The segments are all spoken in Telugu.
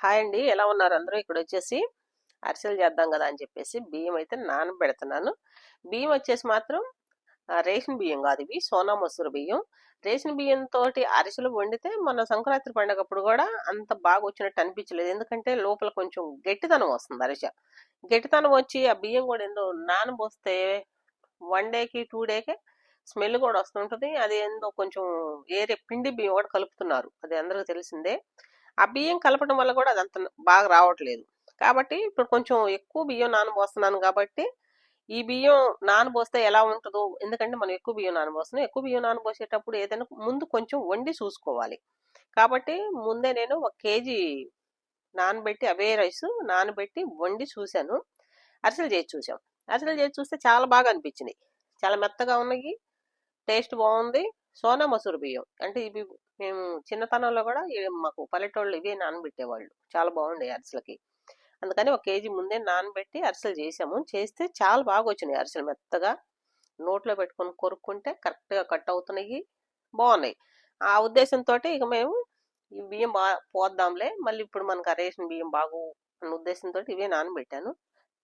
హాయ్ అండి. ఎలా ఉన్నారు అందరూ? ఇక్కడ వచ్చేసి అరిసెలు చేద్దాం కదా అని చెప్పేసి బియ్యం అయితే నానబెడుతున్నాను. బియ్యం వచ్చేసి మాత్రం రేషన్ బియ్యం కాదు ఇవి సోనా మసూరు బియ్యం. రేషన్ బియ్యం తోటి అరిసెలు వండితే మన సంక్రాంతి పండగప్పుడు కూడా అంత బాగా వచ్చినట్టు అనిపించలేదు. ఎందుకంటే లోపల కొంచెం గట్టితనం వస్తుంది అరిసె. గట్టితనం వచ్చి ఆ బియ్యం కూడా ఏందో నానబోస్తే వన్ డేకి టూ డేకి స్మెల్ కూడా వస్తుంటుంది అది ఏందో కొంచెం ఏరే పిండి బియ్యం కూడా కలుపుతున్నారు. అది అందరికీ తెలిసిందే. ఆ బియ్యం కలపడం వల్ల కూడా అది అంత బాగా రావట్లేదు. కాబట్టి ఇప్పుడు కొంచెం ఎక్కువ బియ్యం నానబోస్తున్నాను కాబట్టి ఈ బియ్యం నానబోస్తే ఎలా ఉంటుందో ఎందుకంటే మనం ఎక్కువ బియ్యం నానబోస్తున్నాం. ఎక్కువ బియ్యం నానబోసేటప్పుడు ఏదైనా ముందు కొంచెం వండి చూసుకోవాలి. కాబట్టి ముందే నేను ఒక కేజీ నానబెట్టి అవే రైస్ నానబెట్టి వండి చూశాను. అరిసెలు చేసి చూసాం అరిసెలు చేసి చూస్తే చాలా బాగా అనిపించినాయి. చాలా మెత్తగా ఉన్నాయి. టేస్ట్ బాగుంది. సోనా మసూరు బియ్యం. అంటే ఇవి మేము చిన్నతనంలో కూడా ఇవి మాకు పల్లెటూళ్ళు ఇవే నానబెట్టేవాళ్ళు. చాలా బాగుండే అరిసెలకి. అందుకని ఒక కేజీ ముందే నానబెట్టి అరిసెలు చేసాము. చేస్తే చాలా బాగా వచ్చినాయి అరిసెలు మెత్తగా. నోట్లో పెట్టుకొని కొరుక్కుంటే కరెక్ట్గా కట్ అవుతున్నాయి. బాగున్నాయి. ఆ ఉద్దేశంతో ఇక మేము ఈ బియ్యం బా పోద్దాంలే. మళ్ళీ ఇప్పుడు మనకు అరేసిన రేషన్ బియ్యం బాగు అన్న ఉద్దేశంతో ఇవే నానబెట్టాను.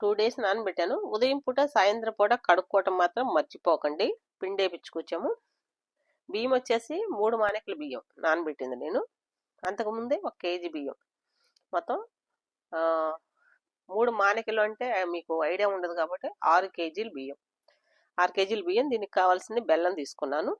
టూ డేస్ నానబెట్టాను. ఉదయం పూట సాయంత్రం పూట కడుక్కోవటం మాత్రం మర్చిపోకండి. పిండి వేపించుకొచ్చాము బియ్యం వచ్చేసి మూడు మానికల బియ్యం నానబెట్టింది నేను. అంతకుముందే ఒక కేజీ బియ్యం. మొత్తం మూడు మానేకలు అంటే మీకు ఐడియా ఉండదు కాబట్టి ఆరు కేజీలు బియ్యం. ఆరు కేజీలు బియ్యం దీనికి కావాల్సింది బెల్లం తీసుకున్నాను.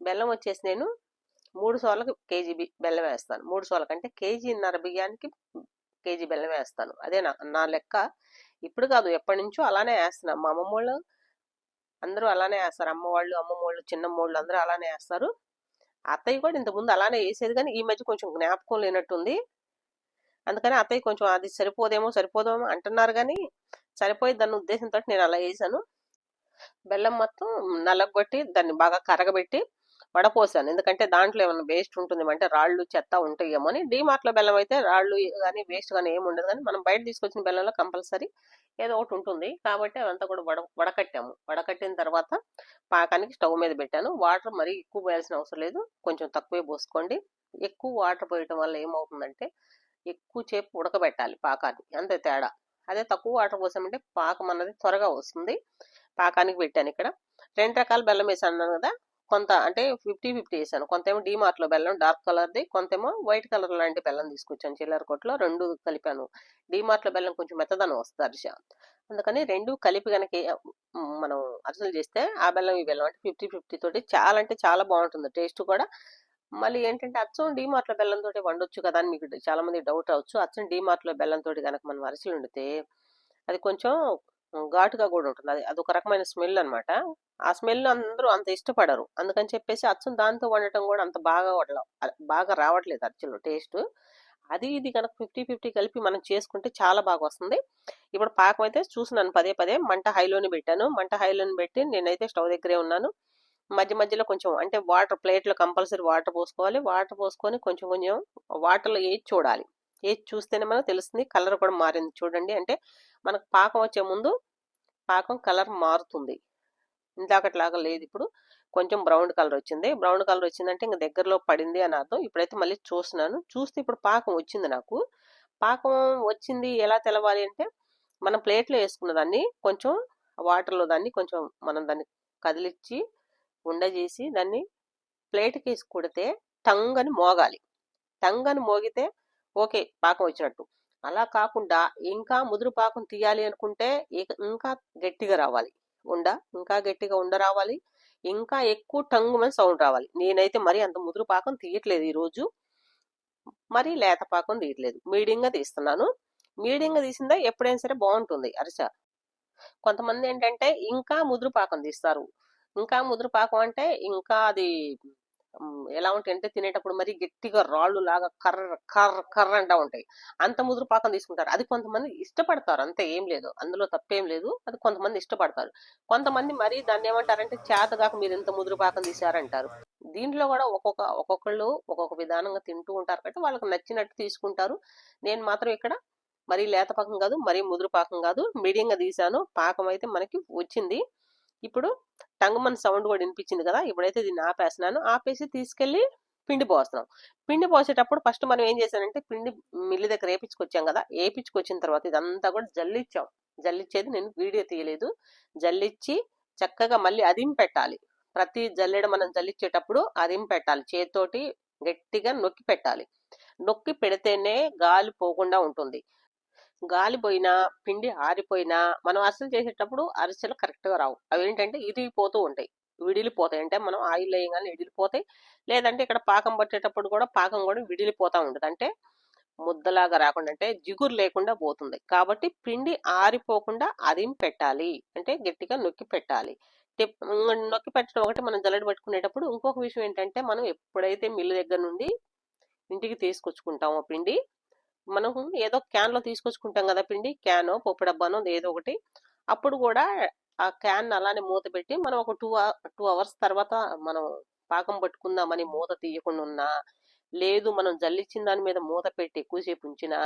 బెల్లం వచ్చేసి నేను మూడు సోళ్ళకి కేజీ బి బెల్లం వేస్తాను. మూడు సోళ్ళకి అంటే కేజీన్నర బియ్యానికి కేజీ బెల్లం వేస్తాను. అదే నా నా లెక్క. ఇప్పుడు కాదు ఎప్పటి నుంచో అలానే వేస్తున్నాను. మా అమ్మమ్మ వాళ్ళు అందరూ అలానే వేస్తారు. అమ్మవాళ్ళు అమ్మమ్మోళ్ళు చిన్నమ్మోళ్ళు చిన్నమ్మ వాళ్ళు అందరూ అలానే వేస్తారు. అత్తయ్య కూడా ఇంతకుముందు అలానే వేసేది కానీ ఈ మధ్య కొంచెం జ్ఞాపకం లేనట్టుంది. అందుకని అత్తయ్య కొంచెం అది సరిపోదేమో సరిపోదేమో అంటున్నారు కానీ సరిపోయి దాని ఉద్దేశంతో నేను అలా వేసాను. బెల్లం మొత్తం నల్లగొట్టి దాన్ని బాగా కరగబెట్టి వడపోసాను ఎందుకంటే దాంట్లో ఏమైనా వేస్ట్ ఉంటుంది అంటే రాళ్ళు చెత్త ఉంటాయేమో అని. డీమార్ట్లో బెల్లం అయితే రాళ్ళు కానీ వేస్ట్ కానీ ఏమి ఉండదు. కానీ మనం బయట తీసుకొచ్చిన బెల్లంలో కంపల్సరీ ఏదో ఒకటి ఉంటుంది. కాబట్టి అవంతా కూడా వడ వడకట్టాము. వడకట్టిన తర్వాత పాకానికి స్టవ్ మీద పెట్టాను. వాటర్ మరీ ఎక్కువ పోయాల్సిన అవసరం లేదు. కొంచెం తక్కువే పోసుకోండి. ఎక్కువ వాటర్ పోయటం వల్ల ఏమవుతుందంటే ఎక్కువ చేపు ఉడకబెట్టాలి పాకాన్ని అంతే తేడా. అదే తక్కువ వాటర్ పోసామంటే పాకం అన్నది త్వరగా వస్తుంది. పాకానికి పెట్టాను ఇక్కడ. రెండు రకాల బెల్లం వేసాను అన్నాను కదా. కొంత అంటే ఫిఫ్టీ ఫిఫ్టీ వేసాను కొంతేమో డీమార్ట్లో బెల్లం డార్క్ కలర్ది కొంతేమో వైట్ కలర్ లాంటి బెల్లం తీసుకొచ్చాను చిల్లర కొట్లో. రెండు కలిపాను. లో బెల్లం కొంచెం మెత్తదనం వస్తుంది అరిస అందుకని రెండు కలిపి కనుక మనం అరిసెలు చేస్తే ఆ బెల్లం ఈ బెల్లం అంటే ఫిఫ్టీ ఫిఫ్టీ తోటి చాలా అంటే చాలా బాగుంటుంది. టేస్ట్ కూడా. మళ్ళీ ఏంటంటే అచ్చం డీమార్ట్లో బెల్లం తోటి వండొచ్చు కదా అని మీకు చాలా మంది డౌట్ అవచ్చు. అచ్చం డీమార్ట్లో బెల్లం తోటి కనుక మనం అరిసెలు వండితే అది కొంచెం ఘాటుగా కూడా ఉంటుంది. అది అదొక రకమైన స్మెల్ అన్నమాట. ఆ స్మెల్ అందరూ అంత ఇష్టపడరు. అందుకని చెప్పేసి అచ్చం దాంతో వండటం కూడా అంత బాగా వడల- బాగా రావట్లేదు అరిసెలు టేస్ట్. అది ఇది కనుక ఫిఫ్టీ ఫిఫ్టీ కలిపి మనం చేసుకుంటే చాలా బాగా వస్తుంది. ఇప్పుడు పాకం అయితే చూసినాను పదే పదే. మంట హైలోనే పెట్టాను. మంట హైలోనే పెట్టి నేనైతే స్టవ్ దగ్గరే ఉన్నాను. మధ్య మధ్యలో కొంచెం అంటే వాటర్ ప్లేట్లో కంపల్సరీ వాటర్ పోసుకోవాలి. వాటర్ పోసుకొని కొంచెం కొంచెం వాటర్లో వేసి చూడాలి. ఏది చూస్తేనే మనకు తెలుస్తుంది కలర్ కూడా మారింది. చూడండి అంటే మనకు పాకం వచ్చే ముందు పాకం కలర్ మారుతుంది. ఇందాకట్లాగా లేదు ఇప్పుడు. కొంచెం బ్రౌన్ కలర్ వచ్చింది. బ్రౌన్ కలర్ వచ్చిందంటే ఇంకా దగ్గరలో పడింది అని అర్థం. ఇప్పుడైతే మళ్ళీ చూస్తున్నాను. చూస్తే ఇప్పుడు పాకం వచ్చింది నాకు. పాకం వచ్చింది ఎలా తెలవాలి అంటే మనం ప్లేట్లో వేసుకున్న దాన్ని కొంచెం వాటర్లో దాన్ని కొంచెం మనం దాన్ని కదిలిచ్చి ఉండ చేసి దాన్ని ప్లేట్కి వేసి కొడితే టంగ్ అని మోగాలి. టంగ్ అని మోగితే ఓకే పాకం వచ్చినట్టు అలా కాకుండా ఇంకా ముదురు పాకం తీయాలి అనుకుంటే ఇంకా గట్టిగా రావాలి. ఉండ ఇంకా గట్టిగా ఉండ రావాలి. ఇంకా ఎక్కువ టంగు మీద సౌండ్ రావాలి. నేనైతే మరి అంత ముదురు పాకం తీయట్లేదు ఈ రోజు మరి లేత పాకం తీయట్లేదు. మీడియంగా తీస్తున్నాను. మీడియంగా తీసిందా ఎప్పుడైనా సరే బాగుంటుంది అరిస. కొంతమంది ఏంటంటే ఇంకా ముదురు పాకం తీస్తారు. ఇంకా ముదురు పాకం అంటే ఇంకా అది ఎలా ఉంటాయంటే తినేటప్పుడు మరి గట్టిగా రాళ్ళు లాగా కర్ర కర్ర కర్ర అంటా ఉంటాయి. అంత ముదురు పాకం తీసుకుంటారు. అది కొంతమంది ఇష్టపడతారు. అంతే ఏం లేదు. అందులో తప్పేం లేదు. అది కొంతమంది ఇష్టపడతారు. కొంతమంది మరీ దాన్ని ఏమంటారంటే చేతగాక మీరు ఇంత ముదురు పాకం తీశారంటారు. దీంట్లో కూడా ఒక్కొక్క ఒక్కొక్కళ్ళు ఒక్కొక్క విధానంగా తింటూ ఉంటారు కాబట్టి వాళ్ళకి నచ్చినట్టు తీసుకుంటారు. నేను మాత్రం ఇక్కడ మరీ లేత పాకం కాదు మరీ ముదురు పాకం కాదు. మీడియంగా తీశాను. పాకం అయితే మనకి వచ్చింది. ఇప్పుడు టంగుమన్ సౌండ్ కూడా వినిపించింది కదా ఇప్పుడైతే దీన్ని ఆపేస్తున్నాను. ఆపేసి తీసుకెళ్ళి పిండి పోస్తున్నాం. పిండి పోసేటప్పుడు ఫస్ట్ మనం ఏం చేశానంటే పిండి మిల్లి దగ్గర వేపించుకొచ్చాం కదా వేపించుకొచ్చిన తర్వాత ఇదంతా కూడా జల్లిచ్చాం. జల్లిచ్చేది నేను వీడియో తీయలేదు. జల్లిచ్చి చక్కగా మళ్ళీ అదిం పెట్టాలి. ప్రతి జల్లెడ మనం జల్లిచ్చేటప్పుడు అదిం పెట్టాలి. చేతితోటి గట్టిగా నొక్కి పెట్టాలి. నొక్కి పెడితేనే గాలి పోకుండా ఉంటుంది. గాలి పోయినా పిండి ఆరిపోయినా మనం అరిసెలు చేసేటప్పుడు అరిసెలు కరెక్ట్గా రావు. అవి ఏంటంటే ఇరిగిపోతూ ఉంటాయి. విడిలిపోతాయి. అంటే మనం ఆయిల్ వేయగానే విడిలిపోతాయి. లేదంటే ఇక్కడ పాకం పట్టేటప్పుడు కూడా పాకం కూడా విడిలిపోతూ ఉంటుంది. అంటే ముద్దలాగా రాకుండా అంటే జిగురు లేకుండా పోతుంది. కాబట్టి పిండి ఆరిపోకుండా అదిం పెట్టాలి? అంటే గట్టిగా నొక్కి పెట్టాలి. నొక్కి పెట్టడం ఒకటి మనం జల్లడి పట్టుకునేటప్పుడు ఇంకొక విషయం ఏంటంటే మనం ఎప్పుడైతే మిల్లు దగ్గర నుండి ఇంటికి తీసుకొచ్చుకుంటామో పిండి మనం ఏదో క్యాన్లో తీసుకొచ్చుకుంటాం కదా! పిండి క్యానో పప్పు డబ్బానో ఏదో ఒకటి. అప్పుడు కూడా ఆ క్యాన్ అలానే మూత పెట్టి మనం ఒక టూ టూ అవర్స్ తర్వాత మనం పాకం పట్టుకుందామని మూత తీయకుండా ఉన్నా లేదు మనం జల్లిచ్చిన దాని మీద మూత పెట్టి ఎక్కువసేపు ఉంచినా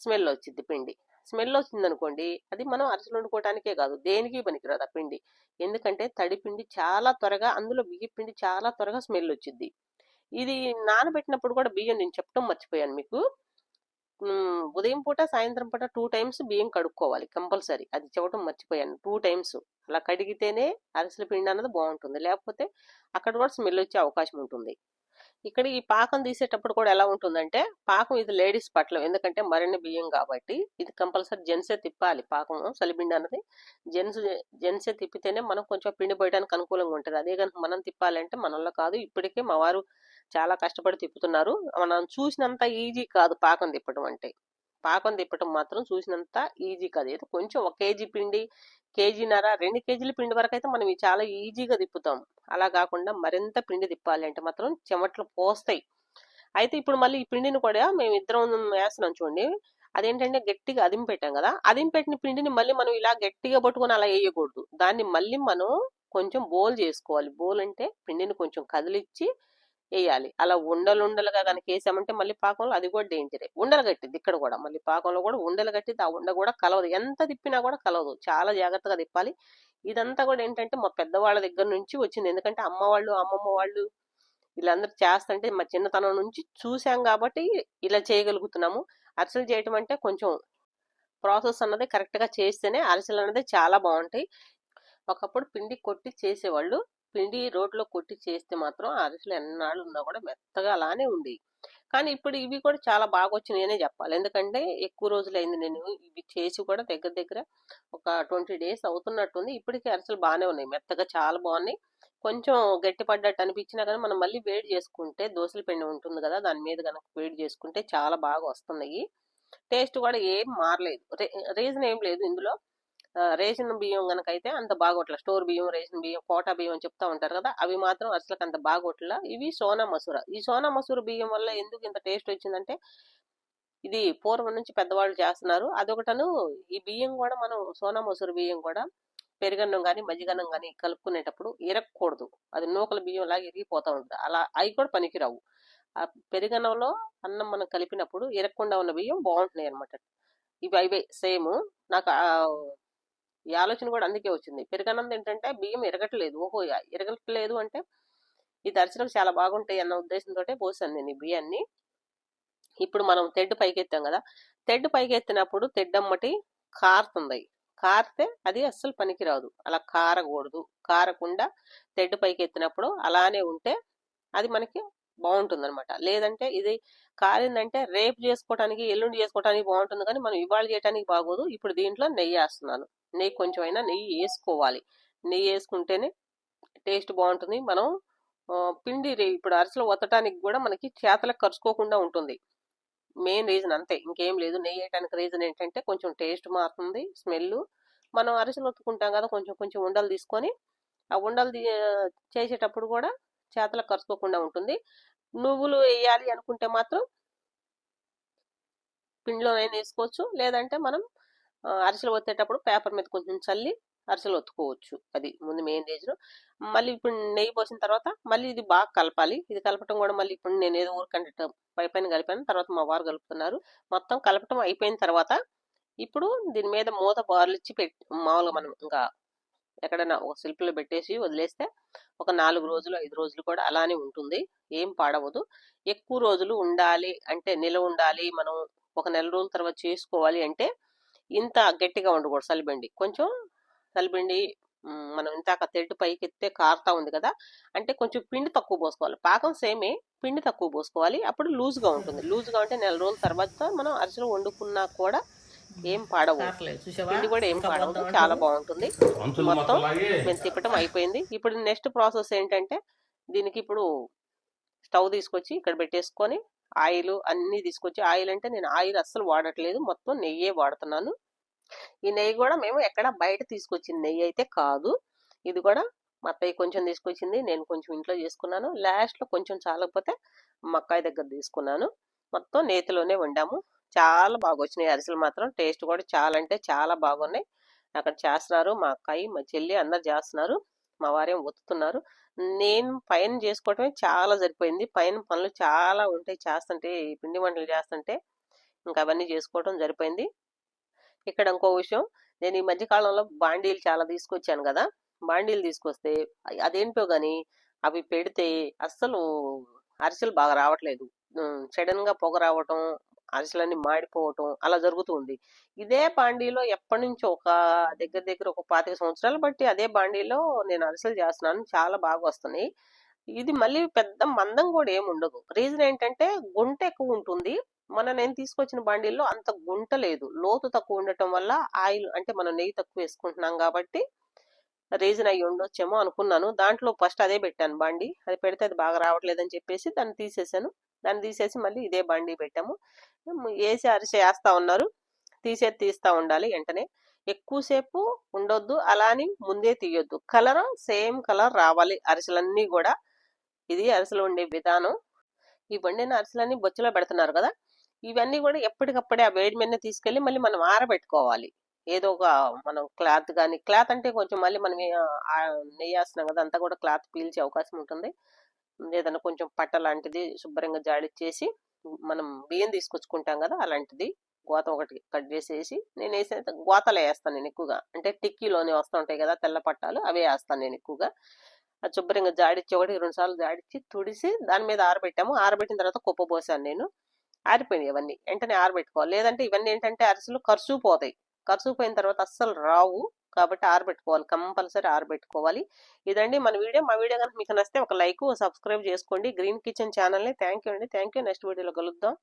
స్మెల్ వచ్చింది పిండి. స్మెల్ వచ్చింది అనుకోండి అది మనం అరిసెలు వండుకోవటానికే కాదు దేనికి పనికిరాదు ఆ పిండి. ఎందుకంటే తడి పిండి చాలా త్వరగా అందులో బియ్య పిండి చాలా త్వరగా స్మెల్ వచ్చింది ఇది నానబెట్టినప్పుడు కూడా బియ్యం నేను చెప్పడం మర్చిపోయాను మీకు. ఉదయం పూట సాయంత్రం పూట టూ టైమ్స్ బియ్యం కడుక్కోవాలి కంపల్సరీ. అది చెప్పడం మర్చిపోయాను. టూ టైమ్స్ అలా కడిగితేనే అరిసెల పిండి అన్నది బాగుంటుంది. లేకపోతే అక్కడ కూడా స్మెల్ వచ్చే అవకాశం ఉంటుంది. ఇక్కడ ఈ పాకం తీసేటప్పుడు కూడా ఎలా ఉంటుందంటే పాకం ఇది లేడీస్ పట్లం ఎందుకంటే మరిన్ని బియ్యం కాబట్టి ఇది కంపల్సరీ జెంట్సే తిప్పాలి పాకం సలిపిండి అన్నది జెంట్స్ జెంట్సే తిప్పితేనే మనం కొంచెం పిండి పోయడానికి అనుకూలంగా ఉంటుంది. అదే కనుక మనం తిప్పాలంటే మనలో కాదు. ఇప్పటికే మా వారు చాలా కష్టపడి తిప్పుతున్నారు. మనం చూసినంత ఈజీ కాదు పాకం తిప్పడం అంటే. పాకం తిప్పడం మాత్రం చూసినంత ఈజీ కాదు. ఏదో కొంచెం ఒక కేజీ పిండి కేజీన్నర రెండు కేజీల పిండి వరకు అయితే మనం చాలా ఈజీగా తిప్పుతాం. అలా కాకుండా మరింత పిండి తిప్పాలి అంటే మాత్రం చెమట్లు పోస్తాయి. అయితే ఇప్పుడు మళ్ళీ ఈ పిండిని కూడా మేము ఇద్దరం వేస్తున్నాం చూడండి. అదేంటంటే గట్టిగా అదిం పెట్టాం కదా. అదిం పెట్టిన పిండిని మళ్ళీ మనం ఇలా గట్టిగా పట్టుకొని అలా వేయకూడదు. దాన్ని మళ్ళీ మనం కొంచెం బోల్ చేసుకోవాలి. బోల్ అంటే పిండిని కొంచెం కదిలిచ్చి వేయాలి. అలా ఉండలు ఉండలుగా కనుక వేసామంటే మళ్ళీ పాకంలో అది కూడా డేంజరే ఉండలు కట్టింది ఇక్కడ కూడా. మళ్ళీ పాకంలో కూడా ఉండలు కట్టింది ఆ ఉండ కూడా కలవదు. ఎంత తిప్పినా కూడా కలవదు. చాలా జాగ్రత్తగా తిప్పాలి. ఇదంతా కూడా ఏంటంటే మా పెద్దవాళ్ళ దగ్గర నుంచి వచ్చింది. ఎందుకంటే అమ్మ వాళ్ళు అమ్మమ్మ వాళ్ళు వీళ్ళందరూ చేస్తుంటే మా చిన్నతనం నుంచి చూసాం కాబట్టి ఇలా చేయగలుగుతున్నాము. అరిసెలు చేయటం అంటే కొంచెం ప్రాసెస్ అన్నది కరెక్ట్గా చేస్తేనే అరిసెలు అనేది చాలా బాగుంటాయి. ఒకప్పుడు పిండి కొట్టి చేసేవాళ్ళు. పిండి రోడ్లో కొట్టి చేస్తే మాత్రం అరిసెలు ఎన్నాళ్ళు ఉన్నా కూడా మెత్తగా అలానే ఉంది కానీ ఇప్పుడు ఇవి కూడా చాలా బాగా వచ్చినాయనే చెప్పాలి. ఎందుకంటే ఎక్కువ రోజులు అయింది నేను ఇవి చేసి కూడా దగ్గర దగ్గర ఒక ట్వంటీ డేస్ అవుతున్నట్టుంది. ఇప్పటికీ అరిసెలు బాగానే ఉన్నాయి. మెత్తగా చాలా బాగున్నాయి. కొంచెం గట్టి పడ్డట్టు అనిపించినా కానీ మనం మళ్ళీ వేడి చేసుకుంటే దోశల పిండి ఉంటుంది కదా దాని మీద కనుక వేడి చేసుకుంటే చాలా బాగా వస్తున్నాయి. టేస్ట్ కూడా ఏం మారలేదు. రీజన్ ఏం లేదు ఇందులో. రేషన్ బియ్యం గనక అయితే అంత బాగోట్ల. స్టోర్ బియ్యం రేషన్ బియ్యం కోటా బియ్యం అని చెప్తా ఉంటారు కదా అవి మాత్రం అసలు అంత బాగోట్ల. ఇవి సోనా మసూర. ఈ సోనా మసూర బియ్యం వల్ల ఎందుకు ఇంత టేస్ట్ వచ్చిందంటే ఇది పూర్వం నుంచి పెద్దవాళ్ళు చేస్తున్నారు. అదొకటను ఈ బియ్యం కూడా మనం సోనా మసూర బియ్యం కూడా పెరుగన్నం కానీ మజ్జిగన్నం కానీ కలుపుకునేటప్పుడు ఇరగకూడదు అది నూకల బియ్యం లాగా ఇరిగిపోతూ ఉంటుంది. అలా అవి కూడా పనికిరావు. ఆ పెరుగన్నంలో అన్నం మనం కలిపినప్పుడు ఇరగకుండా ఉన్న బియ్యం బాగుంటున్నాయి అనమాట ఇవి అవే సేమ్. నాకు ఈ ఆలోచన కూడా అందుకే వచ్చింది. పెరుగన్నం ఏంటంటే బియ్యం ఎరగట్లేదు. ఓహో ఎరగట్లేదు అంటే ఈ దర్శనం చాలా బాగుంటాయి అన్న ఉద్దేశంతో పోసాను నేను ఈ బియ్యాన్ని. ఇప్పుడు మనం తెడ్డు పైకి ఎత్తాం కదా తెడ్డు పైకి ఎత్తినప్పుడు తెడ్డమ్మటి కారుతుంది. కారితే అది అస్సలు పనికిరాదు. అలా కారకూడదు. కారకుండా తెడ్డు పైకి ఎత్తినప్పుడు అలానే ఉంటే అది మనకి బాగుంటుంది అనమాట లేదంటే ఇది కాలిందంటే రేపు చేసుకోవటానికి ఎల్లుండి చేసుకోవటానికి బాగుంటుంది కానీ మనం ఇవాళ చేయడానికి బాగోదు. ఇప్పుడు దీంట్లో నెయ్యి వేస్తున్నాను. నెయ్యి కొంచెం అయినా నెయ్యి వేసుకోవాలి. నెయ్యి వేసుకుంటేనే టేస్ట్ బాగుంటుంది. మనం పిండి ఇప్పుడు అరిసెలు వత్తటానికి కూడా మనకి చేతలకు కరుచుకోకుండా ఉంటుంది. మెయిన్ రీజన్ అంతే. ఇంకేం లేదు. నెయ్యి వేయడానికి రీజన్ ఏంటంటే కొంచెం టేస్ట్ మారుతుంది స్మెల్ మనం అరిసెలు ఒత్తుకుంటాం కదా కొంచెం కొంచెం ఉండలు తీసుకొని ఆ ఉండలు చేసేటప్పుడు కూడా చేతలకు కరుచుకోకుండా ఉంటుంది. నువ్వులు వేయాలి అనుకుంటే మాత్రం పిండిలోనైనా వేసుకోవచ్చు. లేదంటే మనం అరిసెలు ఒత్తేటప్పుడు పేపర్ మీద కొంచెం చల్లి అరిసెలు ఒత్తుకోవచ్చు. అది ముందు మెయిన్ రీజన్ మళ్ళీ ఇప్పుడు నెయ్యి పోసిన తర్వాత మళ్ళీ ఇది బాగా కలపాలి. ఇది కలపటం కూడా మళ్ళీ ఇప్పుడు నేను ఏదో ఊరికంటే పై పైన కలిపాను. తర్వాత మా వారు కలుపుతున్నారు. మొత్తం కలపటం అయిపోయిన తర్వాత ఇప్పుడు దీని మీద మూత బార్లు ఇచ్చి పెట్టి మామూలుగా మనం ఇంకా ఎక్కడైనా ఒక సెల్ఫ్లో పెట్టేసి వదిలేస్తే ఒక నాలుగు రోజులు ఐదు రోజులు కూడా అలానే ఉంటుంది. ఏం పాడవదు. ఎక్కువ రోజులు ఉండాలి అంటే నిలవ ఉండాలి. మనం ఒక నెల రోజుల తర్వాత చేసుకోవాలి అంటే ఇంత గట్టిగా ఉండకూడదు సలిబండి కొంచెం సలిబండి మనం ఇంతాక తెడ్డు పైకి ఎత్తే కారుతా ఉంది కదా అంటే కొంచెం పిండి తక్కువ పోసుకోవాలి. పాకం సేమే పిండి తక్కువ పోసుకోవాలి. అప్పుడు లూజ్గా ఉంటుంది. లూజ్గా ఉంటే నెల రోజుల తర్వాత మనం అరిసెలు వండుకున్నా కూడా ఏం పాడవు. పిండి కూడా ఏం పాడవదు పోద్దాం చాలా? బాగుంటుంది. మొత్తం మేము తిప్పటం అయిపోయింది. ఇప్పుడు నెక్స్ట్ ప్రాసెస్ ఏంటంటే దీనికి ఇప్పుడు స్టవ్ తీసుకొచ్చి ఇక్కడ పెట్టేసుకొని ఆయిల్ అన్ని తీసుకొచ్చి ఆయిల్ అంటే నేను ఆయిల్ అస్సలు వాడట్లేదు. మొత్తం నెయ్యే వాడుతున్నాను. ఈ నెయ్యి కూడా మేము ఎక్కడ బయట తీసుకొచ్చిన నెయ్యి అయితే కాదు. ఇది కూడా మా అత్తయ్య కొంచెం తీసుకొచ్చింది. నేను కొంచెం ఇంట్లో చేసుకున్నాను. లాస్ట్లో కొంచెం చాలకపోతే మా అక్కయ్య దగ్గర తీసుకున్నాను. మొత్తం నేతిలోనే వండాము. చాలా బాగా వచ్చినాయి అరిసెలు మాత్రం టేస్ట్ కూడా చాలా అంటే చాలా బాగున్నాయి. అక్కడ చేస్తున్నారు మా అక్కయ్య మా చెల్లి అందరు చేస్తున్నారు. మా వారేం ఒత్తుతున్నారు. నేను పైన చేసుకోవటమే చాలా సరిపోయింది. పైన పనులు చాలా ఉంటాయి. చేస్తుంటే పిండి వంటలు చేస్తుంటే ఇంకా అవన్నీ చేసుకోవటం సరిపోయింది. ఇక్కడ ఇంకో విషయం నేను ఈ మధ్యకాలంలో బాండీలు చాలా తీసుకొచ్చాను కదా. బాండీలు తీసుకొస్తే అదేంటో కానీ అవి పెడితే అస్సలు అరిసెలు బాగా రావట్లేదు. సడన్గా పొగ రావటం అరిసెలన్నీ మాడిపోవటం అలా జరుగుతుంది ఇదే బాండీలో ఎప్పటి నుంచో ఒక దగ్గర దగ్గర ఒక పాతిక సంవత్సరాలు బట్టి అదే బాండీలో నేను అరిసెలు చేస్తున్నాను. చాలా బాగా వస్తున్నాయి. ఇది మళ్ళీ పెద్ద మందం కూడా ఏమి ఉండదు. రీజన్ ఏంటంటే గుంట ఎక్కువ ఉంటుంది. మన నేను తీసుకొచ్చిన బండిల్లో అంత గుంట లేదు. లోతు తక్కువ ఉండటం వల్ల ఆయిల్ అంటే మనం నెయ్యి తక్కువ వేసుకుంటున్నాం కాబట్టి రీజన్ అయ్యి ఉండొచ్చేమో అనుకున్నాను. దాంట్లో ఫస్ట్ అదే పెట్టాను బండి. అది పెడితే అది బాగా రావట్లేదని చెప్పేసి దాన్ని తీసేసాను. దాన్ని తీసేసి మళ్ళీ ఇదే బండి పెట్టాము. వేసి అరిసె వేస్తా ఉన్నారు. తీసేది తీస్తా ఉండాలి వెంటనే. ఎక్కువసేపు ఉండొద్దు అలా అని ముందే తీయొద్దు. కలర్ సేమ్ కలర్ రావాలి అరిసెలన్నీ కూడా. ఇది అరిసెలు ఉండే విధానం. ఈ వండిన అరిసెలన్నీ బొచ్చులో పెడుతున్నారు కదా. ఇవన్నీ కూడా ఎప్పటికప్పుడే ఆ వేడి మీద తీసుకెళ్ళి మళ్ళీ మనం ఆరబెట్టుకోవాలి. ఏదో ఒక మనం క్లాత్ కానీ క్లాత్ అంటే కొంచెం మళ్ళీ మనం నెయ్యి వేస్తున్నాం కదా అంతా కూడా క్లాత్ పీల్చే అవకాశం ఉంటుంది. ఏదైనా కొంచెం పట్ట లాంటిది శుభ్రంగా జాడిచ్చేసి మనం బియ్యం తీసుకొచ్చుకుంటాం కదా అలాంటిది గోత ఒకటి కట్ చేసేసి నేను వేసే గోతలు వేస్తాను నేను ఎక్కువగా. అంటే టిక్కీలోనే వస్తుంటాయి కదా తెల్ల పట్టాలు అవే వేస్తాను నేను ఎక్కువగా. అది శుభ్రంగా జాడిచ్చి ఒకటి రెండు సార్లు జాడిచ్చి తుడిసి దాని మీద ఆరబెట్టాము. ఆరబెట్టిన తర్వాత కుప్ప పోసాను నేను. ఆరిపోయినాయి ఇవన్నీ. వెంటనే ఆరబెట్టుకోవాలి. లేదంటే ఇవన్నీ ఏంటంటే అరిసెలు ఖర్చు పోతాయి ఖర్చు పోయిన తర్వాత అస్సలు రావు. కాబట్టి ఆరబెట్టుకోవాలి. కంపల్సరీ ఆరబెట్టుకోవాలి. ఇదండి మన వీడియో. మా వీడియో కనుక మీకు నచ్చితే ఒక లైక్ సబ్స్క్రైబ్ చేసుకోండి. గ్రీన్ కిచెన్ ఛానల్ని థ్యాంక్ యూ అండి. థ్యాంక్ యూ నెక్స్ట్ వీడియోలో కలుద్దాం.